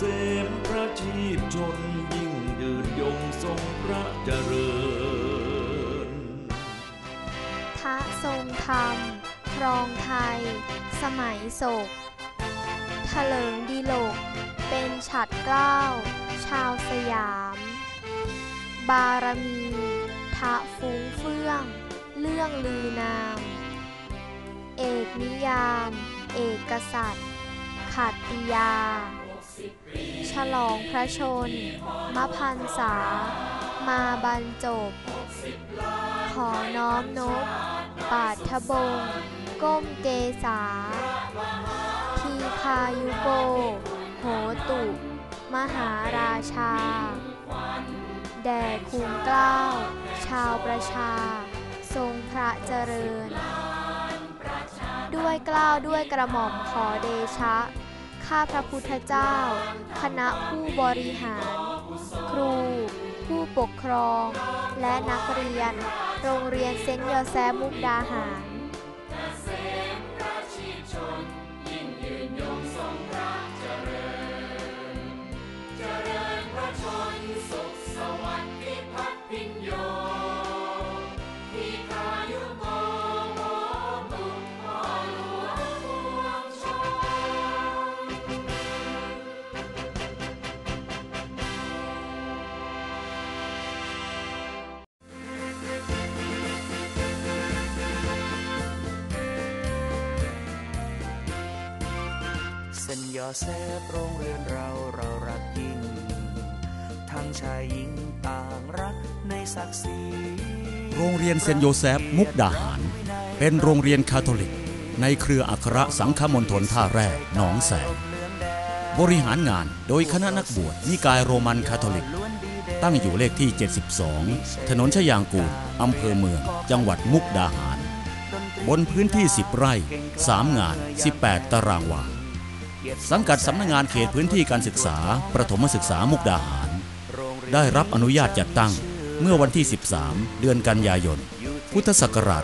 ษมพระชีพชนยิ่งยืนยงทรงพระเจริญทะทรงธรรม ครองไทย สมัยโศกเถลิงดีโลก เป็นฉัดเกล้าชาวสยาม บารมีทะฟุ้งเฟื่อง เรื่องลือนาม เอกนิยาม เอกษัตริย์ขัตติยา ฉลองพระชนมพันษา มาบรรจบ ขอน้อมนบปาทบง ก้มเกษา ทีพายุโก โหตุ มหาราชา แด่คุมเกล้าวชาวประชา ทรงพระเจริญ ด้วยเกล้าวด้วยกระหม่อมขอเดชะ ข้าพระพุทธเจ้า คณะผู้บริหาร ครู ผู้ปกครอง และนักเรียน โรงเรียนเซนต์ยอแซมุกดาหาร ส้นยอแซบโรงเรียนเราเรารักยิ่ง ทั้งชายหญิงต่างรักในศักดิ์ศรีโรงเรียนเซนโยเซฟมุกดาหาร เป็นโรงเรียนคาทอลิก ในเครืออัครสังฆมณฑลท่าแร่หนองแสง บริหารงานโดยคณะนักบวชนิกายโรมันคาทอลิก ตั้งอยู่เลขที่ 72 ถนนชยางกูลอำเภอเมือง จังหวัดมุกดาหาร บนพื้นที่ 10 ไร่ 3 งาน 18 ตารางวา สังกัดสำนักงานเขตพื้นที่การศึกษา ประถมศึกษามุกดาหาร ได้รับอนุญาตจัดตั้งเมื่อวันที่ 13 เดือนกันยายน พุทธศักราช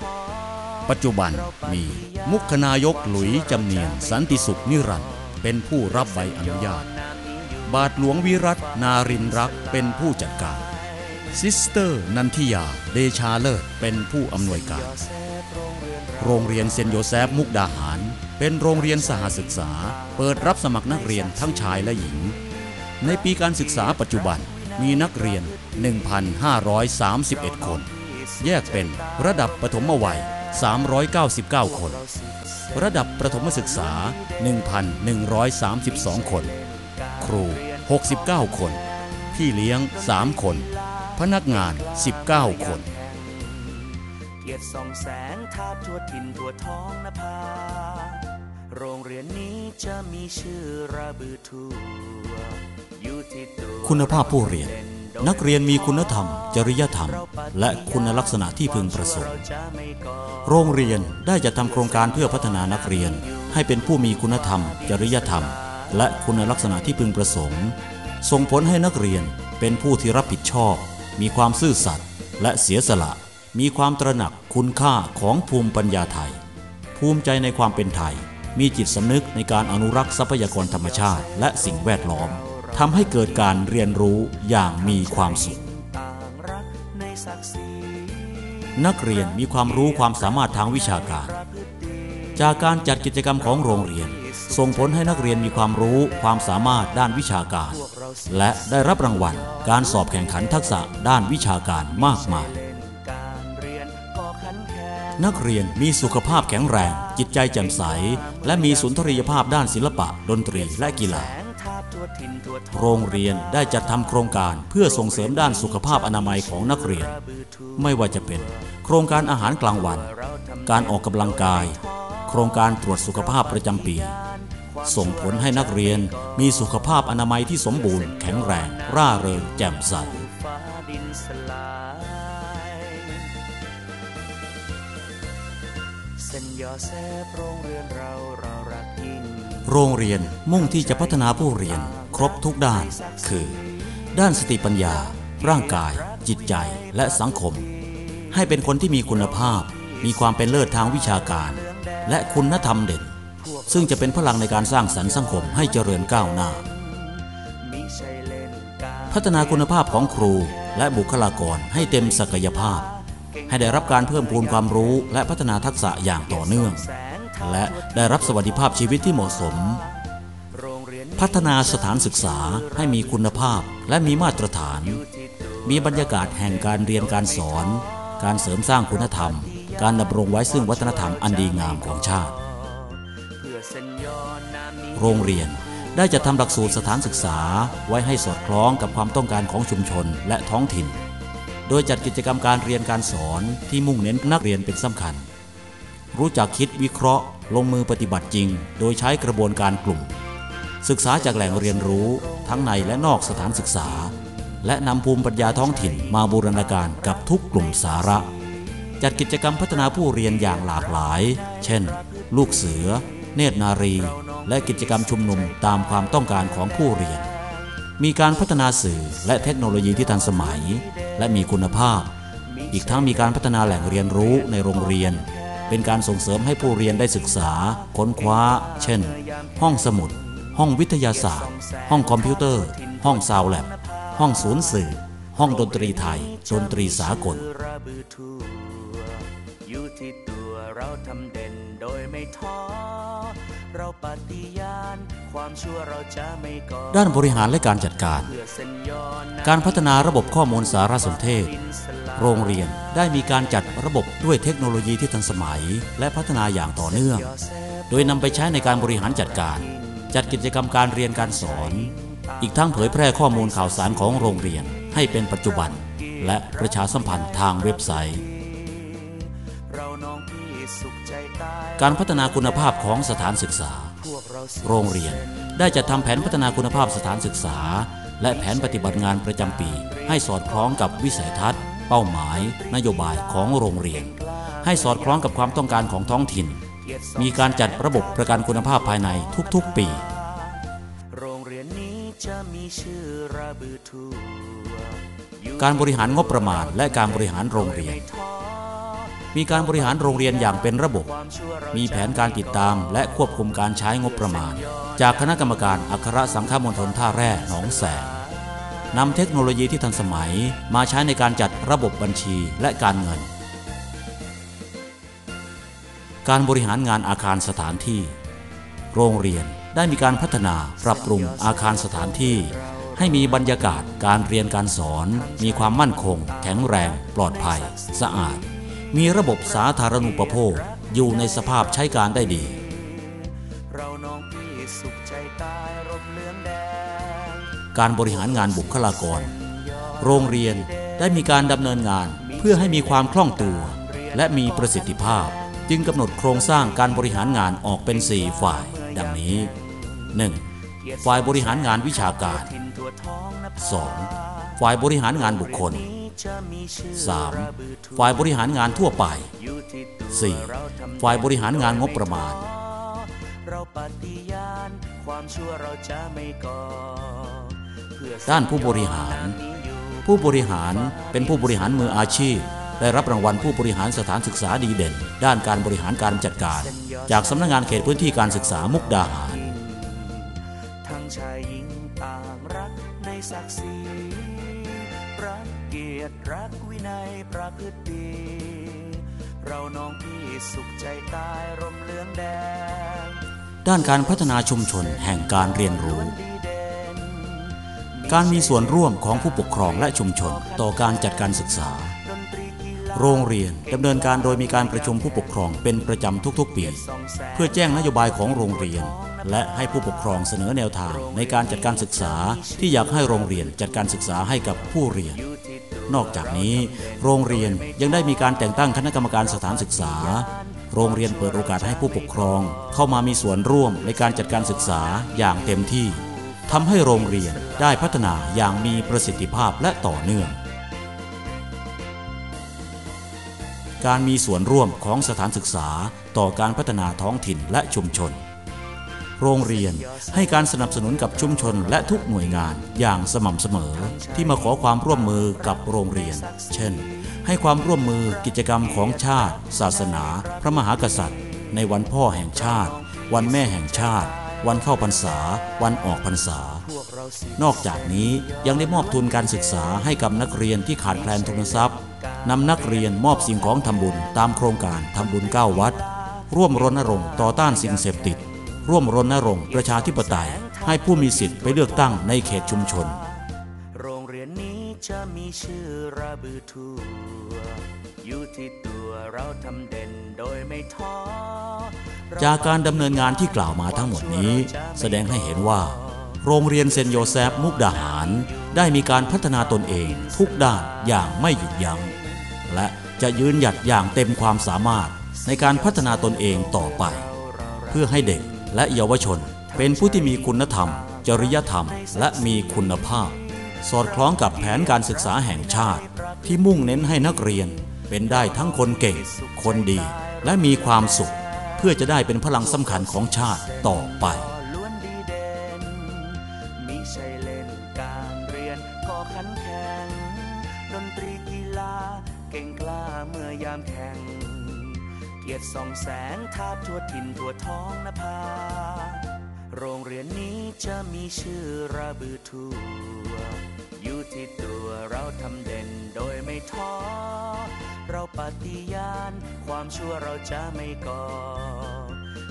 2532 ปัจจุบันมีมุขนายกหลุยจำเนียน สันติสุขนิรันดร์เป็นผู้รับใบอนุญาต บาทหลวงวิรัตนารินรักเป็นผู้จัดการ ซิสเตอร์นันทิยาเดชาเลิศเป็นผู้อำนวยการ โรงเรียนเซนโยเซฟมุกดาหาร เป็นโรงเรียนสหศึกษา เปิดรับสมัครนักเรียนทั้งชายและหญิง ในปีการศึกษาปัจจุบันมีนักเรียน 1,531 คน แยกเป็นระดับปฐมวัย 399 คน ระดับประถมศึกษา 1,132 คน ครู 69 คน พี่เลี้ยง 3 คน พนักงาน 19 คน กียรติส่องแสงทาบทั่วถิ่นทั่วท้องนภา โรงเรียนนี้จะมีชื่อระบือทั่วอยู่ที่ตัวคุณภาพผู้เรียน นักเรียนมีคุณธรรม จริยธรรม และคุณลักษณะที่พึงประสงค์ โรงเรียนได้จัดทำโครงการเพื่อพัฒนานักเรียน ให้เป็นผู้มีคุณธรรม จริยธรรม และคุณลักษณะที่พึงประสงค์ ส่งผลให้นักเรียนเป็นผู้ที่รับผิดชอบ มีความซื่อสัตย์และเสียสละ มีความตระหนักคุณค่าของภูมิปัญญาไทย ภูมิใจในความเป็นไทย มีจิตสำนึกในการอนุรักษ์ทรัพยากรธรรมชาติ และสิ่งแวดล้อมทำให้เกิดการเรียนรู้อย่างมีความสุข นักเรียนมีความรู้ความสามารถทางวิชาการ จากการจัดกิจกรรมของโรงเรียน ส่งผลให้นักเรียนมีความรู้ความสามารถด้านวิชาการ และได้รับรางวัล การสอบแข่งขันทักษะด้านวิชาการมากมาย นักเรียนมีสุขภาพแข็งแรง จิตใจแจ่มใส และมีสุนทรียภาพด้านศิลปะ ดนตรีและกีฬา โรงเรียนได้จัดทำโครงการเพื่อส่งเสริมด้านสุขภาพอนามัยของนักเรียน ไม่ว่าจะเป็น โครงการอาหารกลางวัน การออกกำลังกาย โครงการตรวจสุขภาพประจำปี ส่งผลให้นักเรียนมีสุขภาพอนามัยที่สมบูรณ์แข็งแรง ร่าเริงแจ่มใส โรงเรียนมุ่งที่จะพัฒนาผู้เรียนครบทุกด้าน คือ ด้านสติปัญญา ร่างกาย จิตใจและสังคม ให้เป็นคนที่มีคุณภาพ มีความเป็นเลิศทางวิชาการ และคุณธรรมเด่น ซึ่งจะเป็นพลังในการสร้างสรรค์สังคมให้เจริญก้าวหน้า พัฒนาคุณภาพของครูและบุคลากรให้เต็มศักยภาพ ให้ได้รับการเพิ่มพูนความรู้และพัฒนาทักษะอย่างต่อเนื่อง และได้รับสวัสดิภาพชีวิตที่เหมาะสม พัฒนาสถานศึกษาให้มีคุณภาพและมีมาตรฐาน มีบรรยากาศแห่งการเรียนการสอน การเสริมสร้างคุณธรรม การดำรงไว้ซึ่งวัฒนธรรมอันดีงามของชาติ โรงเรียนได้จัดทำหลักสูตรสถานศึกษาไว้ให้สอดคล้องกับความต้องการของชุมชนและท้องถิ่น โดยจัดกิจกรรมการเรียนการสอนที่มุ่งเน้นนักเรียนเป็นสำคัญ รู้จักคิดวิเคราะห์ ลงมือปฏิบัติจริง โดยใช้กระบวนการกลุ่ม ศึกษาจากแหล่งเรียนรู้ทั้งในและนอกสถานศึกษา และนำภูมิปัญญาท้องถิ่นมาบูรณาการกับทุกกลุ่มสาระ จัดกิจกรรมพัฒนาผู้เรียนอย่างหลากหลาย เช่น ลูกเสือ เนตรนารี และกิจกรรมชุมนุมตามความต้องการของผู้เรียนมีการพัฒนาสื่อและเทคโนโลยีที่ทันสมัย และมีคุณภาพ อีกทั้งมีการพัฒนาแหล่งเรียนรู้ในโรงเรียน เป็นการส่งเสริมให้ผู้เรียนได้ศึกษา ค้นคว้า เช่น ห้องสมุด ห้องวิทยาศาสตร์ ห้องคอมพิวเตอร์ ห้องซาวแลบ ห้องศูนย์สื่อ ห้องดนตรีไทย ดนตรีสากลอยู่ที่ตัวเราทำเด่นโดยไม่ท้อ เราปฏิญาณความชั่วเราจะไม่ก่อด้านบริหารและการจัดการเพื่อเส้นย้อนน้ำการพัฒนาระบบข้อมูลสารสนเทศดินสลายโรงเรียนได้มีการจัดระบบด้วยเทคโนโลยีที่ทันสมัย และพัฒนาอย่างต่อเนื่อง โดยนำไปใช้ในการบริหารจัดการ จัดกิจกรรมการเรียนการสอน อีกทั้งเผยแพร่ข้อมูลข่าวสารของโรงเรียนให้เป็นปัจจุบัน และประชาสัมพันธ์ทางเว็บไซต์ การพัฒนาคุณภาพของสถานศึกษาพวกเราโรงเรียนได้จัดทำแผนพัฒนาคุณภาพสถานศึกษา และแผนปฏิบัติงานประจำปี ให้สอดคล้องกับวิสัยทัศน์ เป้าหมาย นโยบายของโรงเรียน ให้สอดคล้องกับความต้องการของท้องถิ่น มีการจัดระบบประกันคุณภาพภายในทุกๆปีโรงเรียนนี้จะมีชื่อระบือทั่วอยู่การบริหารงบประมาณและการบริหารโรงเรียนไมีการบริหารโรงเรียนอย่างเป็นระบบ มีแผนการติดตามและควบคุมการใช้งบประมาณ จากคณะกรรมการอัครสังฆมณฑลท่าแร่หนองแสงนำเทคโนโลยีที่ทันสมัยมาใช้ในการจัดระบบบัญชีและการเงิน การบริหารงานอาคารสถานที่ โรงเรียนได้มีการพัฒนาปรับปรุงอาคารสถานที่ ให้มีบรรยากาศการเรียนการสอน มีความมั่นคง แข็งแรง ปลอดภัย สะอาด มีระบบสาธารณูปโภคอยู่ในสภาพใช้การได้ดี การบริหารงานบุคลากร โรงเรียนได้มีการดำเนินงานเพื่อให้มีความคล่องตัว และมีประสิทธิภาพ จึงกำหนดโครงสร้างการบริหารงานออกเป็น 4 ฝ่าย ดังนี้ 1. ฝ่ายบริหารงานวิชาการทินทั่วท้องนภา 2. ฝ่ายบริหารงานบุคคล จะมีชื่อระบือทั่ว 3. ฝ่ายบริหารงานทั่วไปอยู่ที่ตัวเราทำ 4. ฝ่ายบริหารงานงบประมาณเราปฏิญาณความชั่วเราจะไม่ก่อเพื่อด้านผู้บริหารนี้อยู่ผู้บริหารเป็นผู้บริหารมืออาชีพ ได้รับรางวัลผู้บริหารสถานศึกษาดีเด่น ด้านการบริหารการจัดการ จากสำนักงานเขตพื้นที่การศึกษามุกดาหารทั้งชายหญิงต่างรักในศักดิ์ศรีรั กเกียรติรักวินัยประพฤติดี เราน้องพี่สุขใจตายร่มเหลืองแดง ด้านการพัฒนาชุมชนแห่งการเรียนรู้ การมีส่วนร่วมของผู้ปกครองและชุมชนต่อการจัดการศึกษา โรงเรียนดำเนินการโดยมีการประชุมผู้ปกครองเป็นประจำทุกๆปี เพื่อแจ้งนโยบายของโรงเรียนและให้ผู้ปกครองเสนอแนวทางในการจัดการศึกษาที่อยากให้โรงเรียนจัดการศึกษาให้กับผู้เรียน นอกจากนี้ โรงเรียนยังได้มีการแต่งตั้งคณะกรรมการสถานศึกษา โรงเรียนเปิดโอกาสให้ผู้ปกครอง เข้ามามีส่วนร่วมในการจัดการศึกษาอย่างเต็มที่ทำให้โรงเรียนได้พัฒนาอย่างมีประสิทธิภาพและต่อเนื่อง การมีส่วนร่วมของสถานศึกษาต่อการพัฒนาท้องถิ่นและชุมชน โรงเรียน ให้การสนับสนุนกับชุมชนและทุกหน่วยงานอย่างสม่ำเสมอ ที่มาขอความร่วมมือกับโรงเรียน เช่น ให้ความร่วมมือกิจกรรมของชาติ ศาสนา พระมหากษัตริย์ ในวันพ่อแห่งชาติ วันแม่แห่งชาติ วันเข้าพรรษา วันออกพรรษา นอกจากนี้ยังได้มอบทุนการศึกษาให้กับนักเรียนที่ขาดแคลนทุนทรัพย์นำนักเรียนมอบสิ่งของทำบุญตามโครงการทำบุญเก้าวัด ร่วมรณรงค์ต่อต้านสิ่งเสพติด ร่วมรณรงค์ประชาธิปไตย ให้ผู้มีสิทธิ์ไปเลือกตั้งในเขตชุมชน โรงเรียนนี้จะมีชื่อระบือทั่วอยู่ที่ตัวเราทำเด่นโดยไม่ท้อจากการดำเนินงานที่กล่าวมาทั้งหมดนี้ แสดงให้เห็นว่า โรงเรียนเซนต์โยแซฟมุกดาหาร ได้มีการพัฒนาตนเองทุกด้านอย่างไม่หยุดยัง้งและจะยืนหยัดอย่างเต็มความสามารถในการพัฒนาตนเองต่อไป เพื่อให้เด็ก และเยาวชน เป็นผู้ที่มีคุณธรรม จริยธรรม และมีคุณภาพ สอดคล้องกับแผนการศึกษาแห่งชาติ ที่มุ่งเน้นให้นักเรียน เป็นได้ทั้งคนเก่ง คนดี และมีความสุข เพื่อจะได้เป็นพลังสำคัญของชาติต่อไป เกียรติส่องแสงทาบทั่วถิ่นทั่วท้องนภา โรงเรียนนี้จะมีชื่อระบือทั่ว อยู่ที่ตัวเราทำเด่นโดยไม่ท้อ เราปฏิญาณความชั่วเราจะไม่ก่อ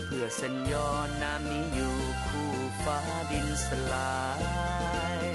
เพื่อเส้นย้อนน้ำนี้อยู่คู่ฟ้าดินสลาย